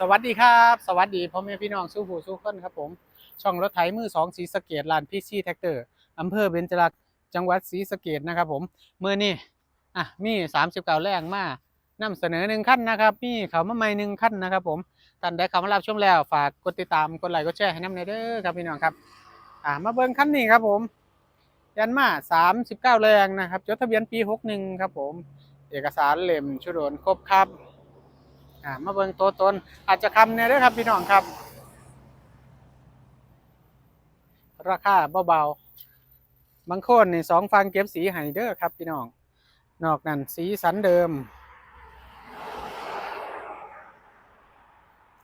สวัสดีครับ สวัสดีพ่อแม่พี่น้องสู้ผู้สู้คนครับผม ช่องรถไถมือสองสีสะเกดลานพีซีแท็กเตอร์อำเภอเบญจรักษ์จังหวัดศรีสะเกดนะครับผมเมื่อนี่อะมีสามสิบเก้าแรงมานำเสนอหนึ่งขั้นนะครับมีเขามาใหม่หนึ่งขั้นนะครับผมท่านได้เข้ามารับชมแล้วฝากกดติดตามกดไลค์กดแชร์ให้น้ำในเด้อครับพี่น้องครับอ่ามาเบิ่งขั้นนี้ครับผมยันมาสามสิบเก้าแรงนะครับจดทะเบียนปีหกหนึ่งครับผม เอกสารเล่มชุดโดนครบครับ อ่ามาเบิ่งตัวตน อาจจะคำเนี่ยเด้ครับพี่น้องครับ ราคาเบาๆบางคนนี่สองฟังเก็บสีให้เด้อครับพี่น้อง นอกนั้นสีสันเดิม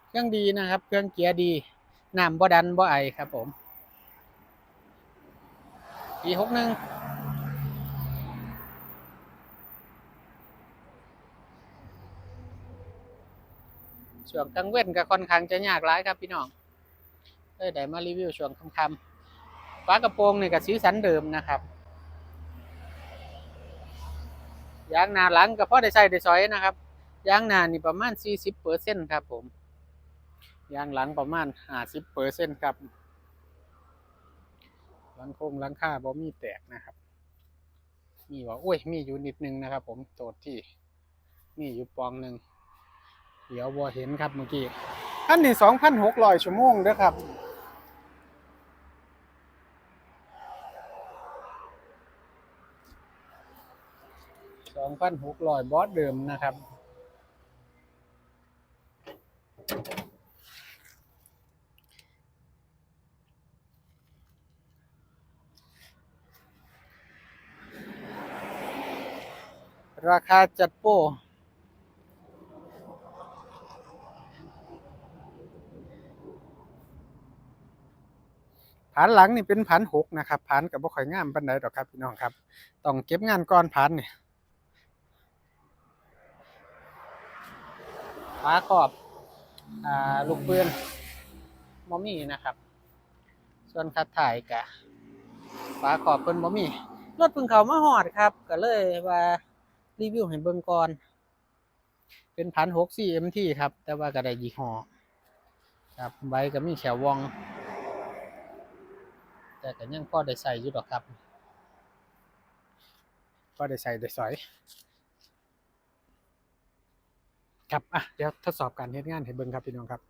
เครื่องดีนะครับ เครื่องเกียร์ดีน้ำบ่ดันบ่ไอครับผมปีหกหนึ่ง ช่วงกลางเว้นก็ค่อนข้างจะยากหลายครับพี่น้องเอ้ยได้มารีวิวช่วงค่ำๆฝากระโปรงนี่ก็สีสันเดิมนะครับยางหน้าหลังก็พอได้ใส่ได้สอยนะครับยางหน้านี่ประมาณ 40เปอร์เซ็นต์ครับผมยางหลังประมาณ 50เปอร์เซ็นต์ครับหลังโค้งหลังค่าบ่มีแตกนะครับ มีว่าโอ้ยมีอยู่นิดนึงนะครับ ผมโตดที่มีอยู่ปองหนึ่ง เดี๋ยวบัวเห็นครับเมื่อกี้อันนี้สองพันหกร้อยชั่วโมงเด้อครับสองพันหกร้อยบอสเดิมนะครับราคาจัดโปร ผานหลังนี่เป็นผานหกนะครับผานกับบ่ค่อยงามปานใดดอกครับพี่น้องครับ ต้องเก็บงานก่อนผานนี่ฝาครอบอ่าลูกปืนบ่มีนะครับ ส่วนคัดถ่ายกะฝาขอบเพิ่นบ่มีรถเพิ่งเขามาฮอดครับ ก็เลยว่ารีวิวให้เบิ่งก่อน เป็นพันหก CMT ครับ แต่ว่าก็ได้ยี่ห้อครับใบก็มีแขววอง แต่ก็ยังพอได้ใส่อยู่ดอกครับพอได้ใส่ได้สอย ครับอะเดี๋ยวทดสอบการเฮ็ดงานให้เบิ่งครับพี่น้องครับ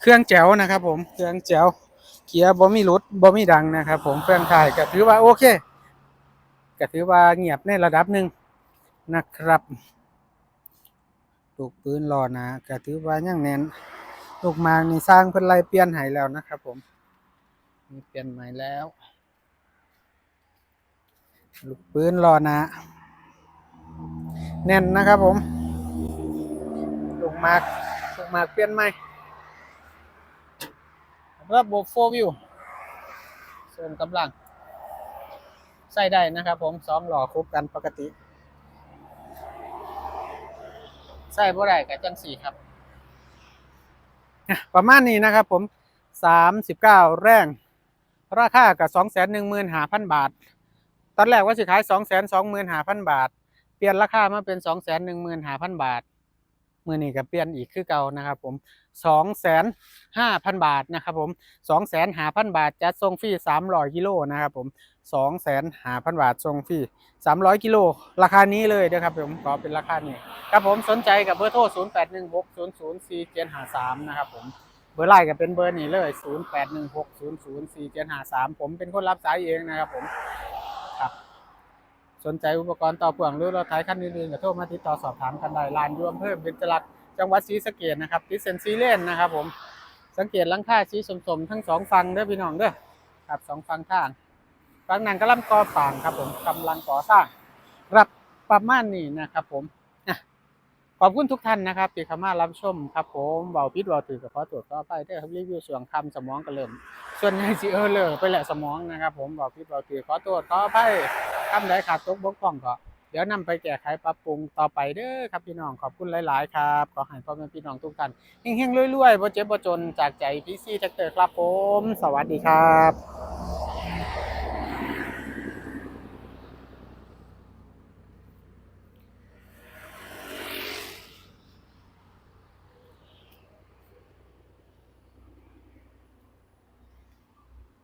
เครื่องแจ๋วนะครับ ผมเครื่องแจ๋วเกียร์บ่มีรุดบ่มีดังนะครับ ผมเครื่องถ่ายก็ถือว่าโอเคก็ถือว่าเงียบในระดับหนึ่งนะครับลูกปืนรอนะก็ถือว่ายังแน่นลูกหมากนี่สร้างเพิ่อนไล่เปลี่ยนให้แล้วนะครับ ผมมีเปลี่ยนใหม่แล้ว ลูกปืนรอนะ แน่นนะครับผม ลูกหมากลูกหมากเปลี่ยนใหม่ ระบบโฟวิวส่วนกำลัง ใส่ได้นะครับผมสองหล่อครบกันปกติ ใส่บ่ได้กับจังสี่ครับ ประมาณนี้นะครับผมสามสิบเก้าแรงราคากับสองแสนหนึ่งหมื่นห้าพันบาท ตอนแรกว่าสิขายสองแสนสองหมื่นห้าพันบาท เปลี่ยนราคามาเป็นสองแสนหนึ่งหมื่นห้าพันบาท มือนี้ก็เปลี่ยนอีกคือเก่านะครับผมสองแสนห้าพันบาทนะครับผมสองแสนห้าพันบาทจัดส่งฟรีสามร้อยกิโลนะครับผมสองแสนห้าพันบาทส่งฟรีสามร้อยกิโลราคานี้เลยนะครับผมขอเป็นราคานี้ครับผมสนใจกับเบอร์โทรศูนย์แปดหนึ่งหกศูนย์ศูนย์สี่เจ็ดห้าสามนะครับผมเบอร์ไลน์ก็เป็นเบอร์นี้เลยศูนย์แปดหนึ่งหกศูนย์ศูนย์สี่เจ็ดห้าสามผมเป็นคนรับสายเองนะครับผม นใจอุปกรณ์ต่อพ่วงหรือรถไถคันอื่นๆก็โทรมาติดต่อสอบถามกันได้ลานรวมเพิ่มเป็นจรักจังหวัดศรีสะเกษนะครับติดเซนซีเลนนะครับผมสังเกตหลังคาสีสมๆทั้งสองฝั่งเด้อพี่น้องเด้อครับสองฝั่งท่างฝั่งนั้นกำลังก่อสร้างครับผมกำลังก่อสร้างรับประมาณนี้นะครับผมขอบคุณทุกท่านนะครับที่เข้ามารับชมครับผมเบาพิษเบาถือกับขอตรวจก็ไปได้ครับรีวิวส่วนคำสมองกันเริ่ม ส่วนใหญ่สิเออเลยไปแหละสมองนะครับผมเบาพิษเบาถือขอตรวจขอไป คำไดขาดตกบกพร่องก็เดี๋ยวนำไปแก้ไขปรับปรุงต่อไปเด้อครับพี่น้องขอบคุณหลาย ๆ ครับขอให้พ่อแม่พี่น้องทุกท่านเฮงๆรวยๆบ่เจ็บบ่จนจากใจพี่ซี่แท็กเตอร์ครับผม สวัสดีครับ